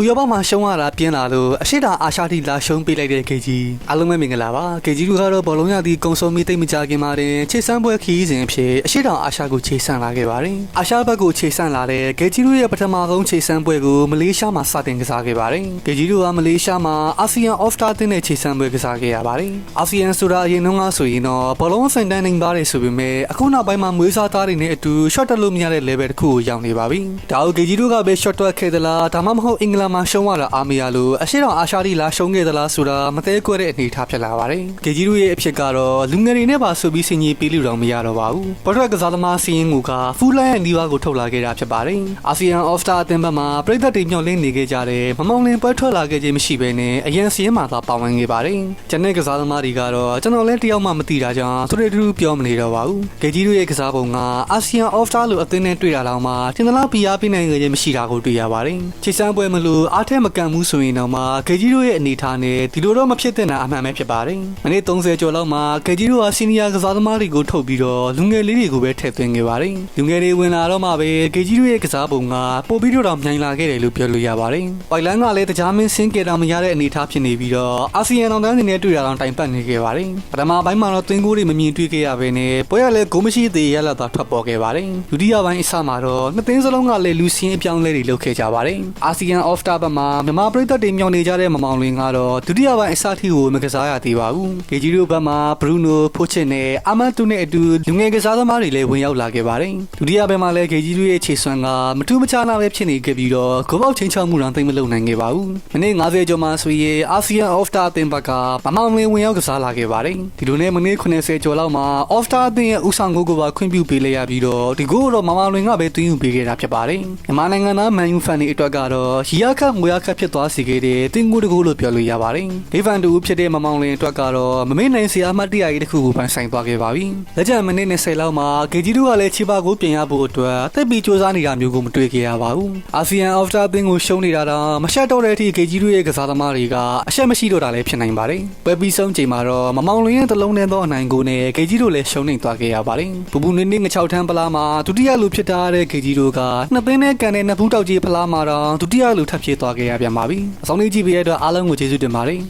ဥရောပမှာရှုံးရတာပြင်းလာလို့အရှိတာအာရှတိလာရှုံးပေးလိုက်တဲ့ကေကြီးအားလုံးပဲမင်္ဂလာပါကေကြီးတို့ကတော့ဘောလုံးရသည့်ကုံစုံမီတိတ်မကြခင်မှာတင်ခြေစမ်းပွဲခီးစဉ်အဖြစ်အရှိတာအာရှကိုခြေဆန့်လာခဲ့ပါတယ်အာရှဘက်ကိုခြေဆန့်လာတဲ့ကေကြီးတို့ရဲ့ပထမဆုံးခြေစမ်းပွဲကိုမလေးရှားမှာစတင်ကစားခဲ့ပါတယ်ကေကြီးတို့ကမလေးရှားမှာအာဆီယံအော့ဖတာတင်တဲ့ခြေစမ်းပွဲကစားခဲ့ရပါတယ်အာဆီယံဆိုတာအရင်တုန်းကဆိုရင်တော့ဘောလုံးစင်တန်းနိုင်ပါတယ်ဆိုပေမဲ့အခုနောက်ပိုင်းမှာမွေးစားသားတွေနဲ့အတူ shot တက်လို့မရတဲ့ level တစ်ခုကိုရောက်နေပါပြီဒါကိုကေကြီးတို့ကပဲ shot တက်ခဲ့သလားဒါမှမဟုတ်အင်္ဂလန်မှာရှုံးရတာအာမီယာလို့အရှိတော်အာရှတိလာရှုံးခဲ့သလားဆိုတာမသေးကွက်တဲ့အနေအထားဖြစ်လာပါတယ်။ဂေကြီးတို့ရဲ့အဖြစ်ကတော့လူငယ်တွေနဲ့ပါဆိုပြီးစင်ကြီးပေးလို့တော့မရတော့ပါဘူး။ပေါ်ထွက်ကစားသမားစီရင်မူကဖူလန်ရဲ့ဒီဝါကိုထုတ်လာခဲ့တာဖြစ်ပါတယ်။အာဆီယံအော့ဖတာအသင်းဘက်မှာပြည်သက်တွေမျှော်လင့်နေခဲ့ကြတဲ့မမောင်လင်ပွဲထွက်လာခဲ့ခြင်းမရှိဘဲနဲ့အရန်စီရင်မှာသာပါဝင်ခဲ့ပါတယ်။ကျန်တဲ့ကစားသမားတွေကတော့ကျွန်တော်လည်းတယောက်မှမသိတာကြောင့်သူတွေတူတူပြောမနေတော့ပါဘူး။ဂေကြီးတို့ရဲ့ကစားပုံကအာဆီယံအော့ဖတာလို့အသင်းနဲ့တွေ့တာတော့မှတင်သလားပြအားပေးနိုင်ခဲ့ခြင်းမရှိတာကိုတွေ့ရပါတယ်။ချစ်စမ်းပွဲမလို့အားထဲမကန်ဘူးဆိုရင်တော့မှဂေကြီးတို့ရဲ့အနေထားနဲ့ဒီလိုတော့မဖြစ်သင့်တာအမှန်ပဲဖြစ်ပါတယ်။မနေ့30ကျော်လောက်မှာဂေကြီးတို့ကစီနီယာကစားသမားတွေကိုထုတ်ပြီးတော့လူငယ်လေးတွေကိုပဲထည့်သွင်းခဲ့ပါတယ်။လူငယ်တွေဝင်လာတော့မှပဲဂေကြီးတို့ရဲ့ကစားပုံကပို့ပြီးတော့မြိုင်လာခဲ့တယ်လို့ပြောလို့ရပါတယ်။ပိုင်လန်းကလည်းတကြားမင်းဆင်းကြတာမရတဲ့အနေထားဖြစ်နေပြီးတော့အာဆီယံအောင်တန်းတွေနဲ့တွေ့တာတော့တိုင်ပတ်နေခဲ့ပါတယ်။ပထမပိုင်းမှာတော့သွင်းကိုတွေမမြင်တွေ့ခဲ့ရဘဲနဲ့ပွဲရလည်းဂိုးမရှိသေးရလာတာထွက်ပေါ်ခဲ့ပါတယ်။ဒုတိယပိုင်းအစမှာတော့နှစ်သင်းစလုံးကလည်းလူစင်းအပြောင်းလဲတွေလုပ်ခဲ့ကြပါတယ်။အာဆီယံအော့ဖတာဘက်မှာမြန်မာပြည်သက်တွေမျှော်နေကြတဲ့မမောင်လင်းကတော့ဒုတိယပိုင်းအစထိကိုမကစားရသေးပါဘူး။ဂေဂျီတို့ဘက်မှာဘရူနိုဖိုချစ်နဲ့အာမန်တူနဲ့အတူလူငယ်ကစားသမားတွေလည်းဝင်ရောက်လာခဲ့ပါတယ်။ဒုတိယပိုင်းမှာလည်းဂေဂျီတို့ရဲ့ခြေစွမ်းကမထူးမခြားနာပဲဖြစ်နေခဲ့ပြီးတော့ဂိုးပေါက်ချင်းချောက်မှုတောင်သိမ်းမလုပ်နိုင်ခဲ့ပါဘူး။မိနစ်90ကျော်မှဆိုရင်အာဆီယံအော့ဖတာအသင်းဘက်ကမမောင်လင်းဝင်ရောက်ကစားလာခဲ့ပါတယ်။ဒီလိုနဲ့မိနစ်90ကျော်လောက်မှာအော့ဖတာအသင်းရဲ့ဦးဆောင်ဂိုးကိုပါခွင့်ပြုပေးလိုက်ရပြီးတော့ဒီဂိုးတော့မမောင်လင်းကပဲသွင်းယူပေးခဲ့တာဖြစ်ပါတယ်။မြန်မာနိုင်ငံသားမန်ယူဖန်တွေအတွက်ကတော့ရီယာခတ်ငွေရခတ်ဖြစ်သွားစေခဲ့တဲ့တင်းကိုတကူလို့ပြောလို့ရပါတယ်။ဒေဗန်တူဖြစ်တဲ့မမောင်လင်းအတွက်ကတော့မမေ့နိုင်စရာအမှတ်တရကြီးတစ်ခုကိုပိုင်ဆိုင်သွားခဲ့ပါပြီ။လက်ကျန်မိနစ်20လောက်မှာဂေဂျီတို့ကလည်းချီပါကိုပြင်ရဖို့အတွက်တက်ပြီးစူးစမ်းနေတာမျိုးကိုမတွေ့ခဲ့ရပါဘူး။အာဆီယံအော့ဖတာအသင်းကိုရှုံးနေတာတော့မရှက်တော့တဲ့အထိဂေဂျီတို့ရဲ့ကစားသမားတွေကအရှက်မရှိတော့တာလည်းဖြစ်နိုင်ပါတယ်။ပွဲပြီးဆုံးချိန်မှာတော့မမောင်လင်းရဲ့တလုံးနဲ့သောအနိုင်ကိုနဲ့ဂေဂျီတို့လည်းရှုံးနေသွားခဲ့ရပါတယ်။ပူပူနေနေငချောက်ထန်းပလားမှာဒုတိယလူဖြစ်ထားတဲ့ဂေဂျီတို့ကနှစ်သိန်းနဲ့ကန်တဲ့နှစ်ဖူးတောက်ကြီးဖလားမှာတော့ဒုတိယလူထပ်ဖြစ်သွားခဲ့ရပြန်ပါပြီ။အဆုံးလေးကြည့်ပေးရတဲ့အတွက်အားလုံးကိုကျေးဇူးတင်ပါတယ်။